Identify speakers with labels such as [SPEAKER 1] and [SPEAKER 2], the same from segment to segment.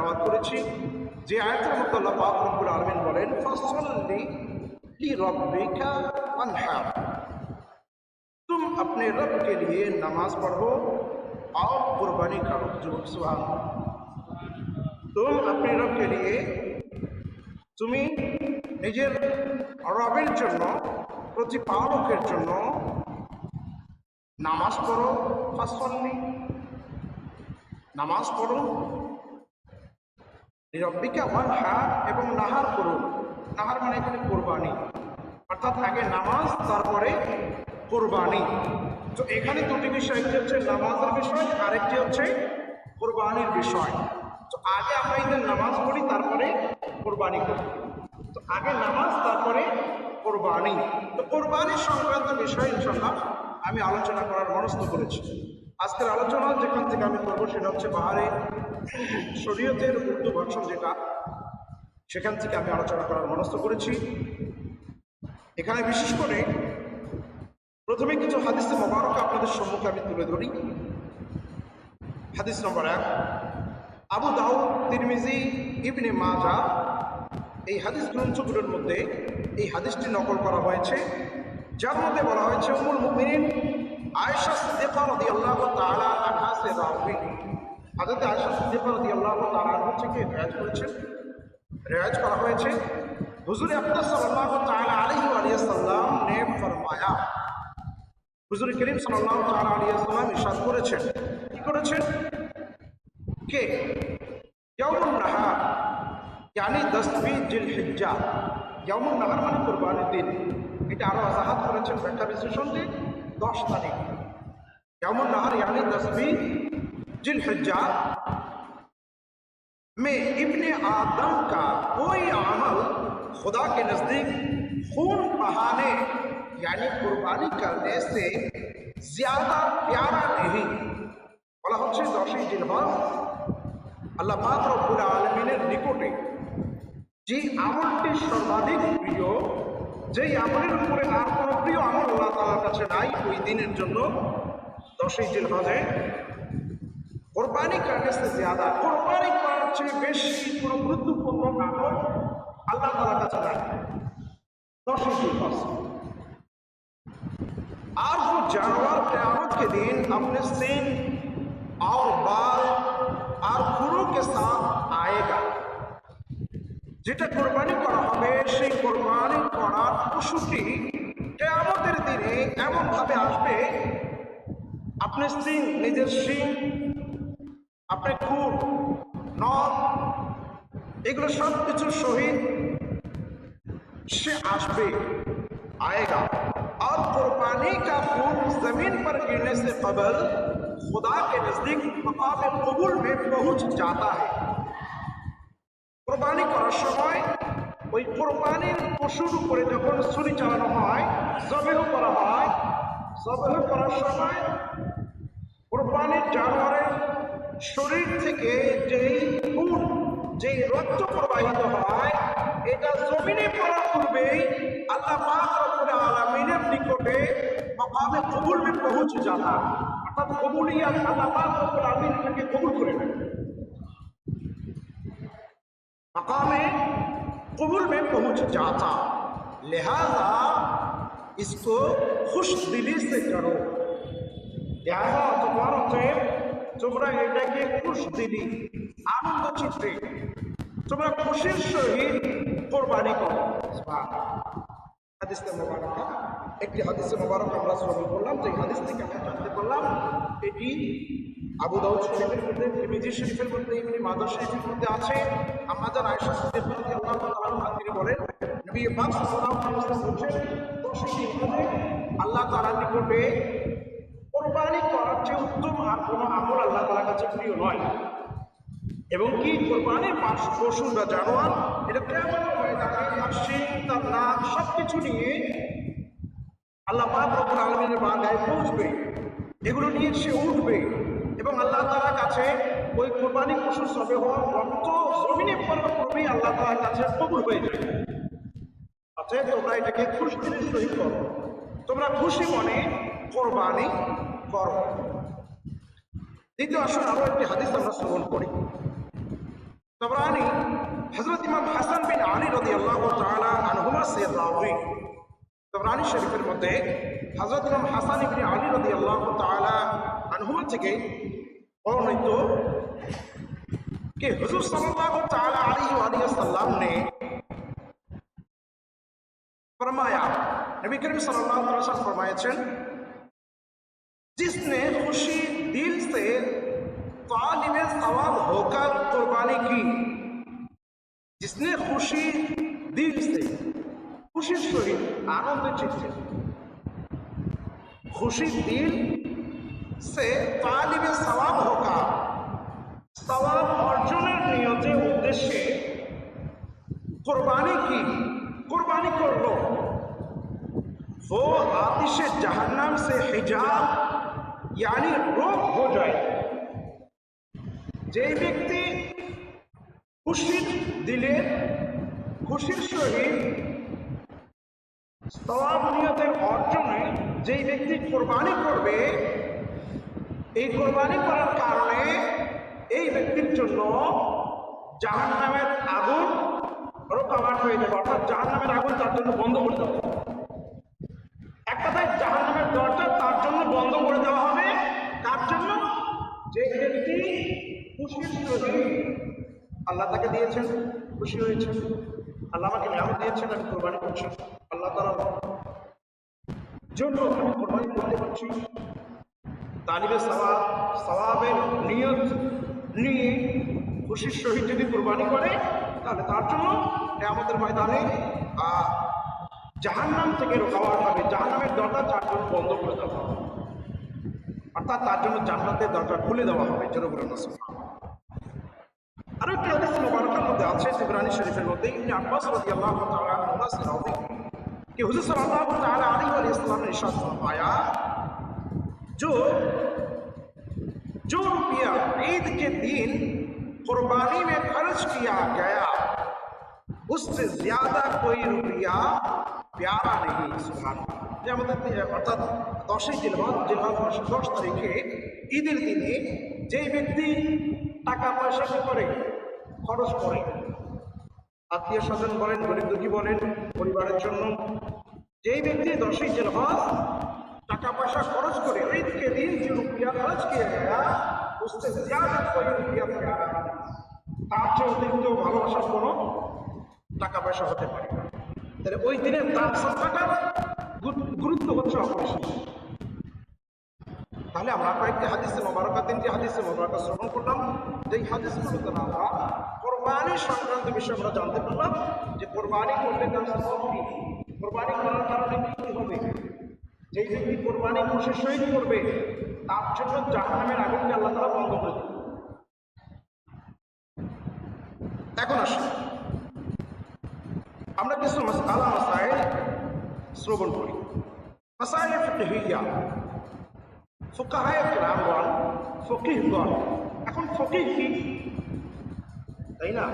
[SPEAKER 1] তেলাওয়াত করেছি। যে আয়াতের মধ্যে আল্লাহ পাক রব্বুল আলমিন বলেন, ফসল্লি লি রব্বিকা অনহার তুম আপনি রব কে লিয়ে নামাজ পড়ো আর কুরবানি করো। যুবক সুহান তুম আপনি রব কে লিয়ে তুমি নিজের রবের জন্য, প্রতিপালকের জন্য নামাজ পড়ো। ফাঁসল্লি, নামাজ পড়ো। রব্বিকা ওয়ান হার এবং নাহার করুন। নাহার মানে এখানে কোরবানি। অর্থাৎ আগে নামাজ, তারপরে কোরবানি। তো এখানে দুটি বিষয়, একটি হচ্ছে নামাজের বিষয়, আরেকটি হচ্ছে কোরবানির বিষয়। তো আগে আমরা এদের নামাজ পড়ি, তারপরে কোরবানি করি। তো আগে নামাজ, তারপরে কোরবানি। তো কোরবানির সংক্রান্ত বিষয় ইনশাল্লাহ আমি আলোচনা করার মনস্থ করেছি। আজকের আলোচনা যেখান থেকে আমি করব সেটা হচ্ছে বাহারে শরীয়তের উর্দু ভাষণ যেটা, সেখান থেকে আমি আলোচনা করার মনস্থ করেছি। এখানে বিশেষ করে প্রথমে কিছু হাদিসে মোবারক আপনাদের সম্মুখে আমি তুলে ধরি। হাদিস নম্বর এক, আবু দাউদ, তিরমিজি, ইবনে মাজা, এই হাদিস গ্রন্থগুলোর মধ্যে এই হাদিসটি নকল করা হয়েছে। যার মধ্যে বলা হয়েছে উমুল মুমিনিন আয়েশা সিদ্দিকা রাদিয়াল্লাহু তাআলা আনহা সে রাওয়ি হযরত আয়েশা সিদ্দিকা রাদিয়াল্লাহু তাআলা আনহা থেকে রেওয়াজ করেছেন রেওয়াজ করা হয়েছে হুজুর আকরাম সাল্লাল্লাহু তাআলা আলাইহি ওয়া সাল্লাম ने फरमाया হুজুর করিম সাল্লাল্লাহু তাআলা আলাইহি ওয়াসাল্লাম ইরশাদ করেছেন কি করেছেন কে ইয়াউমুন নাহার यानी दसवीं जिल हिज्जा ইয়ামুন নাহার মানে কোরবানির দিন এটা আরো আজাহাত করেছেন ব্যাখ্যা বিশ্লেষণ দিয়ে দশ یوم النہر یعنی دسویں جل حجہ میں ابن آدم کا کوئی عمل خدا کے نزدیک خون بہانے یعنی قربانی کرنے سے زیادہ پیارا نہیں۔ বলা হচ্ছে দশই জিলহজ আল্লাহ পাক রব্বুল আলমিনের নিকটে যে আমলটি সর্বাধিক প্রিয় যেই আমলের উপরে আর কোনো প্রিয় আমল আল্লাহ তালার কাছে নাই ওই দিনের জন্য দশই জিলহজে কোরবানি করতে সে জ্যাদা কোরবানি করার চেয়ে বেশি কোনো গুরুত্বপূর্ণ আমল আল্লাহ তালার কাছে নাই দশই জিলহজ आज वो जानवर क्यामत के दिन अपने सिंह और बाल और खुरों के साथ आएगा যেটা কোরবানি করা হবে، সেই কোরবানি করার পশুটি কেয়ামতের দিনে এমনভাবে আসবে আপনার সিং নিজের সিং আপনার খুব নখ، এগুলো সব কিছু সহিত سے آج پہ آئے گا اور قربانی کا خون زمین پر گرنے سے قبل خدا کے نزدیک مقام قبول میں پہنچ جاتا ہے۔ কোরবানি করার সময় ওই কোরবানির পশুর উপরে যখন ছুরি চালানো হয়, জবেহ করা হয়, জবেহ করার সময় কোরবানির জানোয়ারের শরীর থেকে যেই খুন যেই রক্ত প্রবাহিত হয়, এটা জমিনে পড়ার পূর্বেই আল্লাহ রব্বুল আলামিনের নিকটে মকামে কবুল পৌঁছে যাতা অর্থাৎ কবুলিয়াত আল্লাহ আলামিন কবুল করে নেন। मकाम कबूल में पहुंच जाता लिहाजा इसको खुश दिली से करो लिहाजा তোমার অতএব তোমরা এটাকে খুশ দিলি আনন্দ চিত্রে তোমরা খুশির সহিত কোরবানি করো হাদিসে মোবারকা একটি হাদিসে মোবারক আমরা শ্রবণ করলাম যে হাদিস থেকে আমরা জানতে পারলাম এটি আবু দাউদ শরীফের মধ্যে, তিরমিজি শরীফের মধ্যে, ইবনে মাদার শরীফের মধ্যে আছে। আমাদের আয়েশা সিদ্দিকা রাদিয়াল্লাহু তাআলা তিনি বলেন, নবী পাক সাল্লাল্লাহু আল্লাহ নিকটে কোরবানি করার চেয়ে উত্তম আর কোনো আমল আল্লাহ তাআলার কাছে প্রিয় নয়। এবং কি কোরবানির পাশ বা জানোয়ার, এটা কেমন তার শিং তার সব কিছু নিয়ে আল্লাহ পাক রব্বুল আলমিনের বাগায় পৌঁছবে। এগুলো নিয়ে সে উঠবে। এবং আল্লাহ তালার কাছে ওই কোরবানি পশু সবে হওয়া রক্ত আল্লাহ তালার কাছে কবুল হয়ে যাবে অতএব তোমরা এটাকে খুশির সহিত করো। তোমরা খুশি মনে কোরবানি করো। দ্বিতীয় আসুন আরও একটি হাদিস আমরা শ্রবণ করি। তবরানি হজরত ইমাম হাসান বিন আলী রদি আল্লাহ তাআলা আনহুমা সে তবরানি শরীফের মধ্যে হজরত ইমাম হাসান ইবনে আলী রদি আল্লাহ তালা থেকে বর্ণিত کہ حضور صلی اللہ تعالی علیہ وآلہ وسلم نے فرمایا نبی کریم صلی اللہ علیہ وسلم فرمایا چھن جس نے خوشی دل سے طالب ثواب ہو کر قربانی کی جس نے خوشی دل سے খুশির সহিত আনন্দের চিত্তে খুশি দিল সে তালিবে সওয়াব হোকা সওয়াব অর্জনের নিয়তে উদ্দেশ্যে কোরবানি কি কোরবানি করলো वो आतिश जहन्नम से हिजाब यानी रोक हो जाए যে ব্যক্তি খুশির দিলে খুশির সহিত সওয়াব নিয়তের অর্জনে যেই ব্যক্তি কোরবানি করবে, এই কোরবানি করার কারণে এই ব্যক্তির জন্য জাহান নামের আগুন রোকাওয়াট হয়ে যাবে। অর্থাৎ জাহান নামের আগুন তার জন্য বন্ধ করে দেওয়া হবে। এক কথায় জাহান নামের দরজা তার জন্য বন্ধ করে দেওয়া হবে। তার জন্য যে ব্যক্তি সহিত আল্লাহ তাকে দিয়েছেন, খুশি হয়েছেন। আল্লাহ আমাকে নিয়ামত দিয়েছেন, আমি কোরবানি করছি। জন্য আমি কোরবানি করতে পারছি খুশির সহিত যদি কোরবানি করে তাহলে তার জন্য আমাদের ময়দানে জাহান্নাম থেকে রোকাওয়া হবে জাহান্নামের দরজা তার জন্য বন্ধ করে দেওয়া হবে অর্থাৎ তার জন্য জান্নাতের দরকার খুলে দেওয়া হবে জনগ্রহণ আরও একটি হাদিস মধ্যে আছে জিবরানি শরীফের মধ্যে ইবনে আব্বাস রাদিয়াল্লাহু তাআলা আনহু कि हुजूर सल्लल्लाहु ताला अलैहि वसल्लम ने इरशाद फरमाया जो जो रुपया ईद के दिन कुर्बानी में खर्च किया गया उससे ज्यादा कोई रुपया प्यारा नहीं सुभान যে আমাদের অর্থাৎ দশই জিলহজ জিলহজ মাসের দশ তারিখে ঈদের দিনে যেই ব্যক্তি টাকা পয়সা কি করে খরচ করে আত্মীয় স্বজন বলেন গরিব দুঃখী বলেন, পরিবারের জন্য। যেই ব্যক্তি দশই জেলহজ টাকা পয়সা খরচ করে রিজকে রিজ রুপিয়া খরচ কিয়া গয়া উসতে জিয়াদত তার চেয়ে অতিরিক্ত ভালোবাসার কোনো টাকা পয়সা হতে পারে তাহলে ওই দিনের তার সৎকাটার গুরুত্ব হচ্ছে অপরিসীম। তাহলে আমরা কয়েকটি হাদিসে মোবারকার তিনটি হাদিসে মোবারকা শ্রবণ করলাম। যেই হাদিসগুলোতে আমরা কোরবানি সংক্রান্ত বিষয়ে আমরা জানতে পারলাম যে কোরবানি করলে তার সব কি? কোরবানি করার কারণে কি হবে? যেই ব্যক্তি কোরবানি খুশির সহিত করবে, তার জন্য জাহান্নামের আগুনকে আল্লাহ তারা বন্ধ করে দেবে এখন আসুন আমরা কিছু মাসালা মাসাইল শ্রবণ করি। মাসাইল ফিকহিয়া। ফুকাহায় রামগণ ফকিহগণ। এখন ফকিহ কি? তাই না?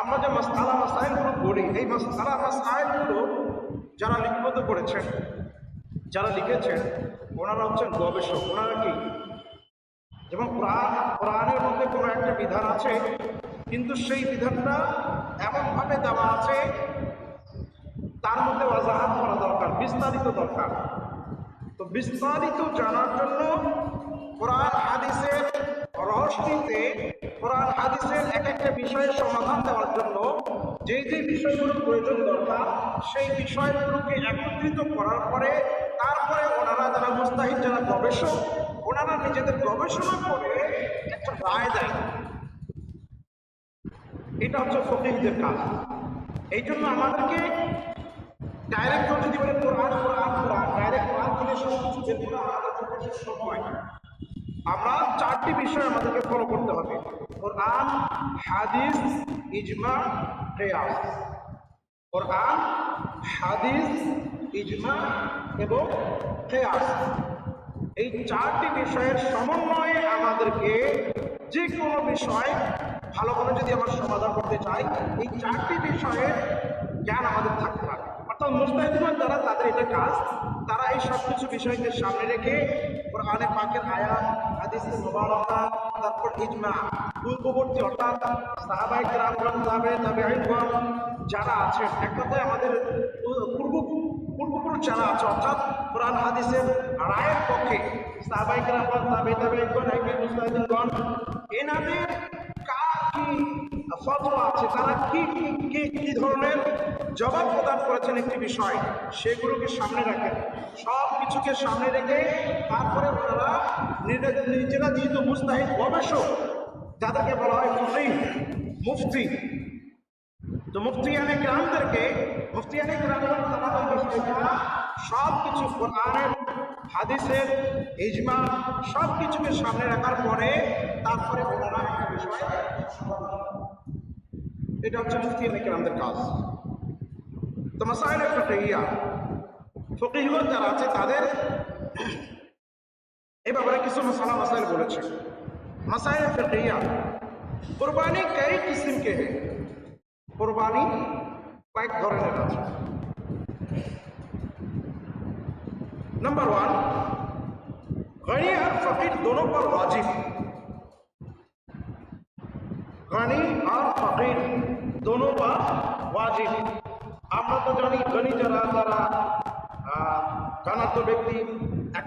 [SPEAKER 1] আমরা যে মাসালা মাসাইলগুলো পড়ি, এই মাসালা মাসাইলগুলো যারা লিপিবদ্ধ করেছেন, যারা লিখেছেন, ওনারা হচ্ছেন গবেষক। ওনারা কি? যেমন কোরআন, কোরআনের মধ্যে কোনো একটা বিধান আছে, কিন্তু সেই বিধানটা এমনভাবে দেওয়া আছে, তার মধ্যে ওয়াজাহাত করা দরকার, বিস্তারিত দরকার। তো বিস্তারিত জানার জন্য কোরআন, হাদিসের রহস্যতে কোরআন, হাদিসের এক একটা বিষয়ের সমাধান দেওয়ার জন্য যে যে বিষয়গুলো প্রয়োজন দরকার, সেই বিষয়গুলোকে একত্রিত করার পরে তারপরে ওনারা যারা মুস্তাহিদ, যারা গবেষক, ওনারা নিজেদের গবেষণা করে একটা রায় দেয় এটা হচ্ছে ফকিহদের কাজ। এই জন্য আমাদেরকে ডাইরেক্ট যদি বলে কোরআন কোরআন কোরআন। ডাইরেক্ট কোরআন থেকে সব কিছু করা আমাদের না আমরা চারটি বিষয় আমাদেরকে ফলো করতে হবে। কোরআন, হাদিস, ইজমা কেয়াস কোরআন, হাদিস, ইজমা এবং কেয়াস এই চারটি বিষয়ের সমন্বয়ে আমাদেরকে যে কোনো বিষয় ভালোভাবে যদি আমরা সমাধান করতে চাই, এই চারটি বিষয়ের জ্ঞান আমাদের থাকতে হবে। অর্থাৎ মুস্তাহিদগণ যারা, তাদের এটা কাজ। তারা এই সব কিছু বিষয়কে সামনে রেখে ওর কোরআনে পাকের আয়াত হাদিসের মোবারকা তারপর ইজমা, পূর্ববর্তী অর্থাৎ সাহাবাই রামগণ তাবে তাবে আইনগণ যারা আছেন, এক কথায় আমাদের পূর্ব পূর্বপুরুষ যারা আছে, অর্থাৎ কোরআন হাদিসের রায়ের পক্ষে সাহাবাই রামগণ তাবে তাবে আইনগণ আইবে মুস্তাহিদগণ এনাদের কার কি ফতোয়া আছে, তারা কি কি কি ধরনের জবাব প্রদান করেছেন একটি বিষয়, সেগুলোকে সামনে রাখেন। সব কিছুকে সামনে রেখে তারপরে ওনারা নিজেরা যেহেতু মুস্তাহিদ গবেষক যাদেরকে বলা হয় ফকিহ মুফতি। তো মুফতিয়ানে গ্রামদেরকে মুফতিয়ানে গ্রামের তারা সব কিছু কোরআনের হাদিসের ইজমা সব কিছুকে সামনে রাখার পরে তারপরে ওনারা একটা বিষয় এটা হচ্ছে মুফতিয়ানে গ্রামদের কাজ। তো মাসাইল ফকিয়া ফকিহগণ যারা আছে তাদের এ ব্যাপারে কিছু مسئلہ مسائل বলেছে। مسائل فقہیہ কুরবানি কয় قسم کے ہیں কুরবানি কয়েক ধরনের আছে। نمبر 1 غنی اور فقیر دونوں پر واجب غنی اور فقیر دونوں پر واجب আমরা তো জানি ধনী যারা، তারা ধনাত্ম ব্যক্তি، এক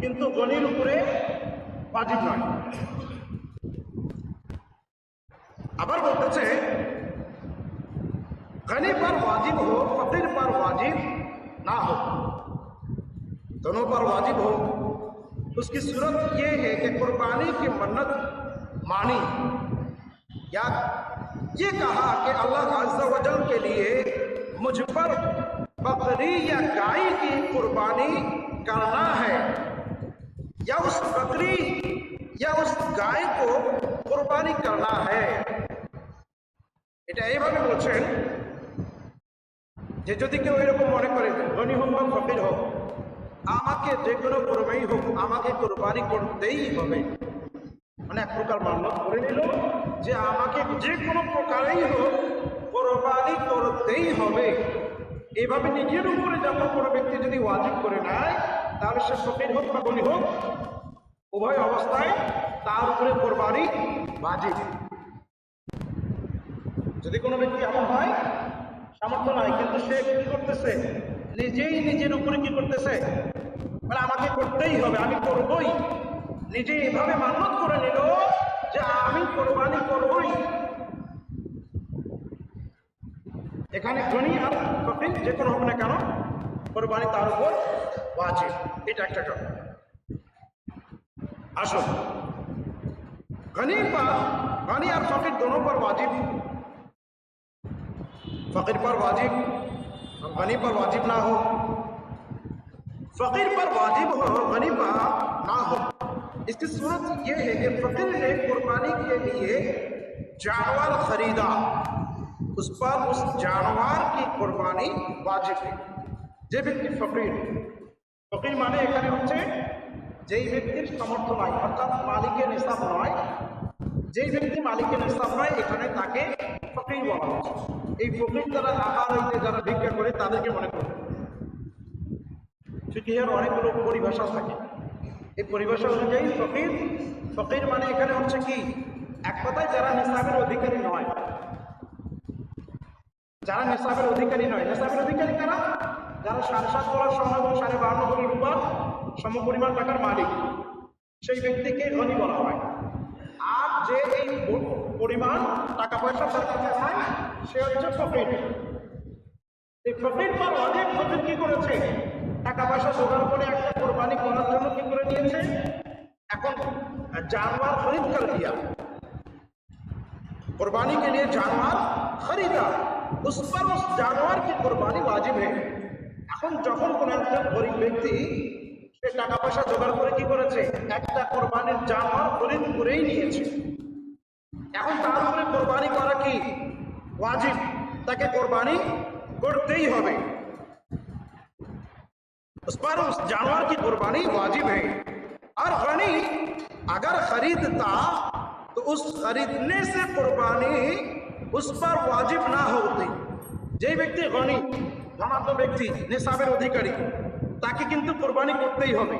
[SPEAKER 1] কিন্তু গণির উপরে বাজিত নয় আবার বলতেছে গনি پر واجب ہو فقیر پر واجب نہ ہو دونوں پر واجب ہو اس کی صورت یہ ہے کہ قربانی کی منت مانی یا یہ کہا کہ اللہ عز و جل کے لیے مجھ پر بکری یا گائے کی قربانی کرنا ہے۔ या उस बकरी या उस गाय को कुर्बानी करना है এটা এইভাবে বলছেন যে যদি কেউ এরকম মনে করে ধনী হোক বা ফকির হোক আমাকে যে কোনো কোরবানি হোক আমাকে কোরবানি করতেই হবে মানে এক প্রকার মান্য করে নিল যে আমাকে যে কোনো প্রকারেই হোক কোরবানি করতেই হবে এভাবে নিজের উপরে যখন কোনো ব্যক্তি যদি ওয়াজিব করে নেয় তাহলে সে ফকির হোক বা গনি হোক, উভয় অবস্থায় তার উপরে কোরবানি বাজিব যদি কোনো ব্যক্তি এমন হয়, সামর্থ্য নয় কিন্তু সে কি করতেছে? নিজেই নিজের উপরে কি করতেছে? মানে আমাকে করতেই হবে, আমি করবই। নিজে এভাবে মান্যত করে নিল যে, আমি কোরবানি করবই। এখানে ধনী আর ফকির যে কোনো হোক না কেন, কোরবানি তার উপর واجب এটা একটা কথা আসুন غنی پر غنی اور فقیر دونوں پر واجب فقیر پر واجب غنی پر واجب نہ ہو فقیر پر واجب ہو غنی پر نہ ہو اس کی صورت یہ ہے کہ فقیر نے قربانی کے لیے جانور خریدا اس پر اس جانور کی قربانی واجب ہے جب فقیر ফকির মানে এখানে হচ্ছে যেই ব্যক্তির সামর্থ্য নয় অর্থাৎ মালিকের নিসাব নয়, যেই ব্যক্তি মালিকের নিসাব নয়, এখানে তাকে ফকির বলা হচ্ছে। এই ফকির যারা আহার হইতে যারা ভিক্ষা করে, তাদেরকে মনে করবে ফিকিহার অনেকগুলো পরিভাষা থাকে? এই পরিভাষা অনুযায়ী ফকির ফকির মানে এখানে হচ্ছে কি? এক কথায় যারা নিসাবের অধিকারী নয়, যারা নেশাবের অধিকারী নয় নেশাবের অধিকারী কারা? যারা সাড়ে সাত বলার সময় এবং সাড়ে বান্ন কোটি রূপার সমপরিমাণ টাকার মালিক সেই ব্যক্তিকে ধনী বলা হয় আর যে এই প- পরিমাণ টাকা পয়সা তার কাছে হয় সে হচ্ছে ফকির এই ফকির বা অনেক ফকির কি করেছে টাকা পয়সা জোগাড় করে একটা কোরবানি করার জন্য কি করে নিয়েছে এখন জানোয়ার খরিদ করে দিয়া कुर्बानी के लिए जानवर खरीदा उस पर उस जानवर की कुर्बानी वाजिब है এখন যখন কোন একজন গরিব ব্যক্তি সে সে টাকা পয়সা জোগাড় করে কি করেছে একটা কোরবানির জানোয়ার খরিদ করেই নিয়েছে এখন তার উপরে কোরবানি করা কি ওয়াজিব তাকে কোরবানি করতেই হবে उस पर उस जानवर की कुर्बानी वाजिब है और गनी अगर खरीदता तो उस खरीदने से कुर्बानी उस पर वाजिब ना होती যে ব্যক্তি গনি ধনাত্ম ব্যক্তি নেশাবের অধিকারী। তাকে কিন্তু কোরবানি করতেই হবে।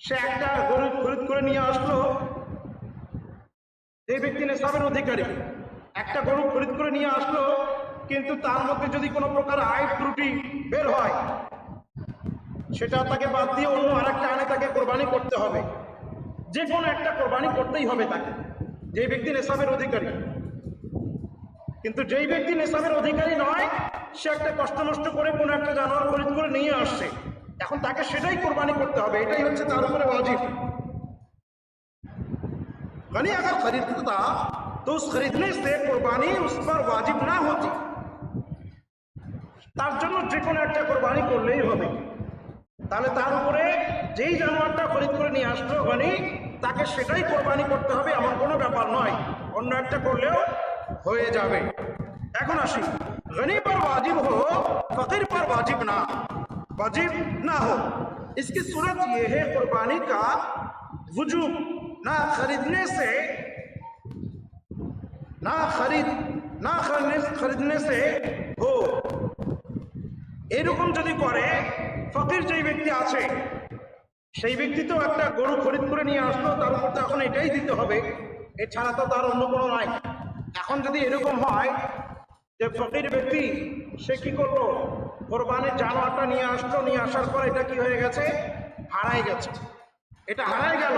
[SPEAKER 1] সে একটা গরু খরিদ করে নিয়ে আসলো। যে ব্যক্তি নেশাবের অধিকারী। একটা গরু খরিদ করে নিয়ে আসলো, কিন্তু তার মধ্যে যদি কোনো প্রকার আয় ত্রুটি বের হয়, সেটা তাকে বাদ দিয়ে অন্য আরেকটা আনে তাকে কোরবানি করতে হবে। যে কোনো একটা কোরবানি করতেই হবে তাকে। যে ব্যক্তি নেশাবের অধিকারী। কিন্তু যেই ব্যক্তি নেশাবের অধিকারী নয় সে একটা কষ্ট নষ্ট করে কোনো একটা জানোয়ার খরিদ করে নিয়ে আসছে এখন তাকে সেটাই কোরবানি করতে হবে এটাই হচ্ছে তার উপরে ওয়াজিব गनी अगर खरीदता तो उस खरीदने से कुर्बानी उस पर वाजिब ना होती তার জন্য যে কোনো একটা কোরবানি করলেই হবে তাহলে তার উপরে যেই জানোয়ারটা খরিদ করে নিয়ে আসলো গনি তাকে সেটাই কোরবানি করতে হবে এমন কোনো ব্যাপার নয় অন্য একটা করলেও হয়ে যাবে এখন আসি गनी पर वाजिब हो फकीर पर वाजिब ना वाजिब ना हो इसकी सूरत ये है कुर्बानी का वजूब ना खरीदने से ना खरीद ना खरीदने खरीदने से हो এরকম যদি করে ফকির যেই ব্যক্তি আছে সেই ব্যক্তি তো একটা গরু খরিদ করে নিয়ে আসলো তার উপর তো এখন এটাই দিতে হবে এছাড়া তো তার অন্য কোনো নাই এখন যদি এরকম হয় যে ফকির ব্যক্তি, সে কি করল? কোরবানির জানোয়ারটা নিয়ে আসলো, নিয়ে আসার পর এটা কি হয়ে গেছে? হারাই গেছে। এটা হারাই গেল।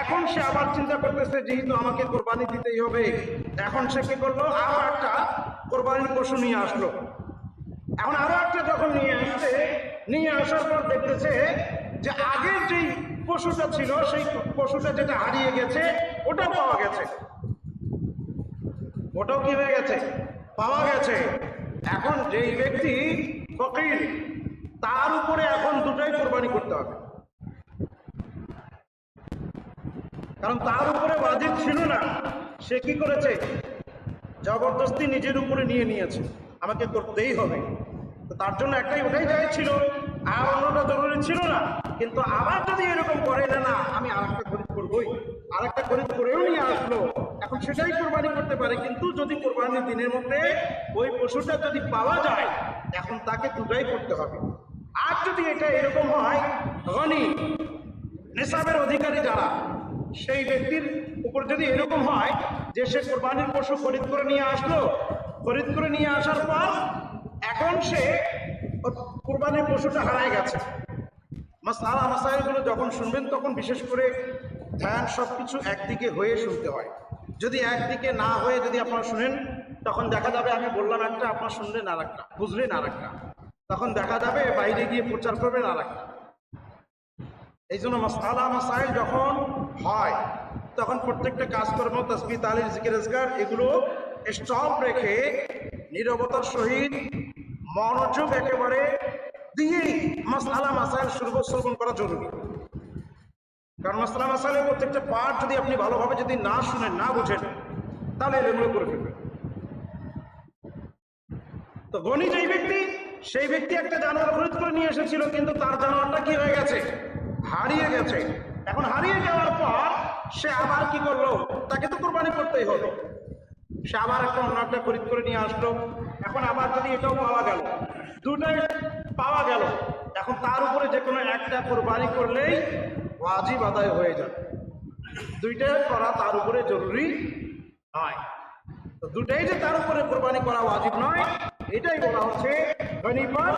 [SPEAKER 1] এখন সে আবার চিন্তা করতেছে, যেহেতু আমাকে কোরবানি দিতেই হবে, এখন সে কি করল? আরও একটা কোরবানির পশু নিয়ে আসলো। এখন আরও একটা যখন নিয়ে আসছে, নিয়ে আসার পর দেখতেছে যে আগের যেই পশুটা ছিল, সেই পশুটা যেটা হারিয়ে গেছে, ওটাও পাওয়া গেছে। ওটাও কি হয়ে গেছে? পাওয়া গেছে। এখন যেই ব্যক্তি ফকির, তার উপরে এখন দুটাই কোরবানি করতে হবে। কারণ তার উপরে ওয়াজিব ছিল না। সে কি করেছে? জবরদস্তি নিজের উপরে নিয়ে নিয়েছে। আমাকে করতেই হবে। তার জন্য একটাই ওটাই যাই ছিল। আর অন্যটা জরুরি ছিল না। কিন্তু আবার যদি এরকম করে না, আমি আর একটা খরিদ করবোই আর একটা খরিদ করেও নিয়ে আসলো সেটাই কোরবানি করতে পারে, কিন্তু যদি কোরবানির দিনের মধ্যে ওই পশুটা যদি পাওয়া যায়, এখন তাকে দুটাই করতে হবে। আর যদি এটা এরকম হয় গনি নেশাবের অধিকারী যারা, সেই ব্যক্তির উপর যদি এরকম হয় যে সে কোরবানির পশু খরিদ করে নিয়ে আসলো, খরিদ করে নিয়ে আসার পর এখন সে কোরবানির পশুটা হারায় গেছে। মাসালা, মাসাইলগুলো যখন শুনবেন, তখন বিশেষ করে ধ্যান সব কিছু একদিকে হয়ে শুনতে হয়। যদি একদিকে না হয়ে যদি আপনারা শুনেন, তখন দেখা যাবে আমি বললাম একটা, আপনার শুনলেন আর একটা বুঝলেন আর একটা তখন দেখা যাবে বাইরে গিয়ে প্রচার করবেন আর একটা এই জন্য মাসালা মাসাইল যখন হয়, তখন প্রত্যেকটা কাজকর্ম তসবি তালির জিকির এগুলো স্টপ রেখে নিরবতার সহিত মনোযোগ একেবারে দিয়েই মশালা মাসালা মাসাইল শ্রবণ করা জরুরি। কারণ মাসালা মাসাইলের প্রত্যেকটা পাঠ যদি আপনি ভালোভাবে যদি না শুনেন, না বুঝেন, তাহলে এগুলো করে ফেলবেন। তো গণি যেই ব্যক্তি, সেই ব্যক্তি একটা জানোয়ার খরিদ করে নিয়ে এসেছিল, কিন্তু তার জানোয়ারটা কি হয়ে গেছে? হারিয়ে গেছে। এখন হারিয়ে যাওয়ার পর সে আবার কি করল? তাকে তো কোরবানি করতেই হবে সে আবার একটা অন্য একটা খরিদ করে নিয়ে আসলো। এখন আবার যদি এটাও পাওয়া গেল, দুটাই পাওয়া গেল, এখন তার উপরে যে কোনো একটা কোরবানি করলেই ওয়াজিব আদায় হয়ে যাবে। দুইটাই করা তার উপরে জরুরি নয়। তো দুটাই যে তার উপরে কোরবানি করা ওয়াজিব নয়, এটাই বলা হচ্ছে গনি পর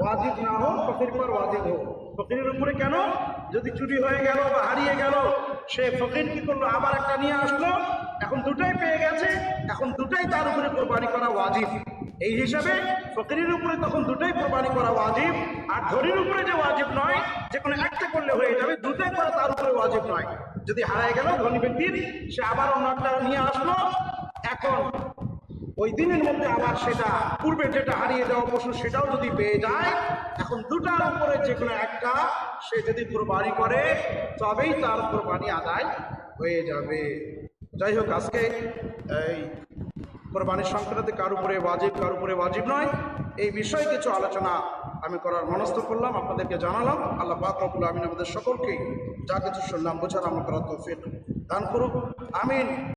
[SPEAKER 1] ওয়াজিব না হোক, ফকির পর ওয়াজিব হোক। ফকিরের উপরে কেন? যদি চুরি হয়ে গেল বা হারিয়ে গেল, সে ফকির কি করল? আবার একটা নিয়ে আসলো। এখন দুটাই পেয়ে গেছে, এখন দুটাই তার উপরে কোরবানি করা ওয়াজিব। এই হিসাবে ফকিরের উপরে তখন দুটাই কোরবানি করা ওয়াজিব, আর ধরির উপরে যে ওয়াজিব নয় যে কোনো একটা করলে হয়ে যাবে দুটাই করা তার উপরে ওয়াজিব নয়। যদি হারায় গেল ধনী ব্যক্তির সে আবার অন্য একটা নিয়ে আসলো। এখন ওই দিনের মধ্যে আবার সেটা পূর্বে যেটা হারিয়ে যাওয়া পশু সেটাও যদি পেয়ে যায়, এখন দুটার উপরে যে কোনো একটা সে যদি কোরবানি করে, তবেই তার কোরবানি আদায় হয়ে যাবে। যাই হোক, আজকে এই কোরবানির সংক্রান্তি কার উপরে ওয়াজিব, কার উপরে ওয়াজিব নয়, এই বিষয়ে কিছু আলোচনা আমি করার মনস্থ করলাম, আপনাদেরকে জানালাম। আল্লাহ পাক রব্বুল আমিন আমাদের সকলকে যা কিছু শুনলাম বোঝার আমাকে তো তৌফিক দান করুক। আমিন।